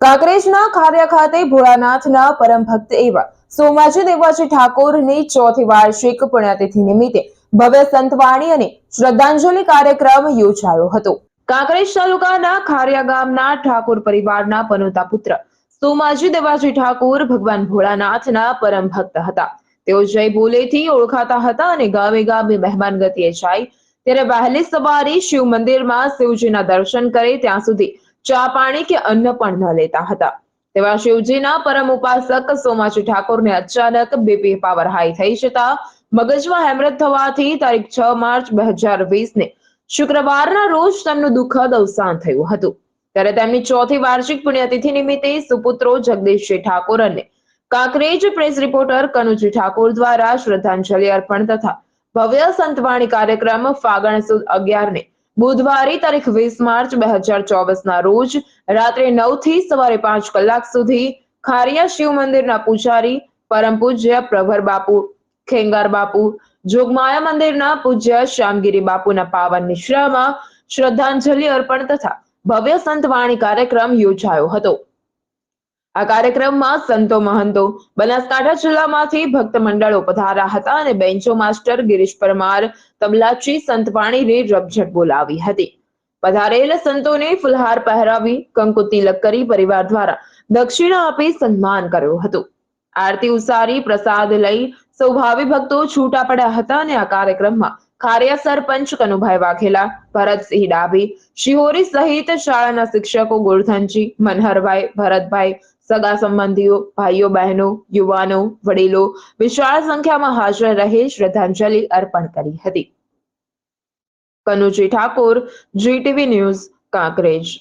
કાંકરેજના ખારિયા ખાતે ભોળાનાથના પરમ ભક્ત એવા સોમાજી દેવાજી ઠાકોરની ચોથી વાર્ષિક પુણ્યતિથિ નિમિત્તે ભવ્ય સંતવાણી અને શ્રદ્ધાંજલિ કાર્યક્રમ યોજાયો હતો. કાંકરેજ તાલુકાના ખારિયા ગામના ઠાકોર પરિવારના પનોતા પુત્ર સોમાજી દેવાજી ઠાકોર ભગવાન ભોળાનાથના પરમ ભક્ત હતા. તેઓ જય ભોલેથી ઓળખાતા હતા અને ગામે ગામે મહેમાન ગતિએ જાય. ત્યારે વહેલી સવારે શિવ મંદિરમાં શિવજીના દર્શન કરે ત્યાં સુધી ચા પાણી કે અન્ન પણ ન લેતા હતા. તેવા શિવજીના પરમ ઉપાસક સોમાજી ઠાકોરને અચાનક બીપી પાવર હાઈ થઈ જતા મગજમાં હેમરત થવાથી તારીખ છ માર્ચ બે હજાર વીસને શુક્રવારના રોજ તેમનું દુઃખદ અવસાન થયું હતું. ત્યારે તેમની ચોથી વાર્ષિક પુણ્યતિથિ નિમિત્તે સુપુત્રો જગદીશજી ઠાકોર અને કાંકરેજ પ્રેસ રિપોર્ટર કનુજી ઠાકોર દ્વારા શ્રદ્ધાંજલિ અર્પણ તથા ભવ્ય સંતવાણી કાર્યક્રમ ફાગણ સુદ અગિયાર ને બુધવારે તારીખ વીસ માર્ચ બે હજાર ચોવીસ ના રોજ રાત્રે નવથી સવારે પાંચ કલાક સુધી ખારિયા શિવ મંદિરના પૂજારી પરમ પૂજ્ય પ્રભર બાપુ, ખેંગાર બાપુ, જોગમાયા મંદિરના પૂજ્ય શ્યામગીરી બાપુના પાવન નિશ્રામાં શ્રદ્ધાંજલિ અર્પણ તથા ભવ્ય સંતવાણી કાર્યક્રમ યોજાયો હતો. આ કાર્યક્રમમાં સંતો મહંતો, બનાસકાંઠા જિલ્લામાંથી ભક્ત મંડળો પધાર્યા હતા અને બેન્ચો માસ્ટર ગિરીશ પરમાર, તબલાચી સંતવાણીને રબઝટ બોલાવી હતી. પધારેલ સંતોને ફુલહાર પહેરાવી કંકુ તિલક કરી પરિવાર દ્વારા દક્ષિણા આપી સન્માન કર્યું હતું. આરતી ઉસારી પ્રસાદ લઈ સૌ ભાવિ ભક્તો છૂટા પડ્યા હતા અને આ કાર્યક્રમમાં ખારિયા સરપંચ કનુભાઈ વાઘેલા, ભરતસિંહ ડાભી શિહોરી સહિત શાળાના શિક્ષકો ગોરધનજી, મનહરભાઈ, ભરતભાઈ, સગા સંબંધીઓ, ભાઈઓ, બહેનો, યુવાનો, વડીલો વિશાળ સંખ્યામાં હાજર રહી શ્રદ્ધાંજલિ અર્પણ કરી હતી. Kanuji Thakor GTV news Kankrej.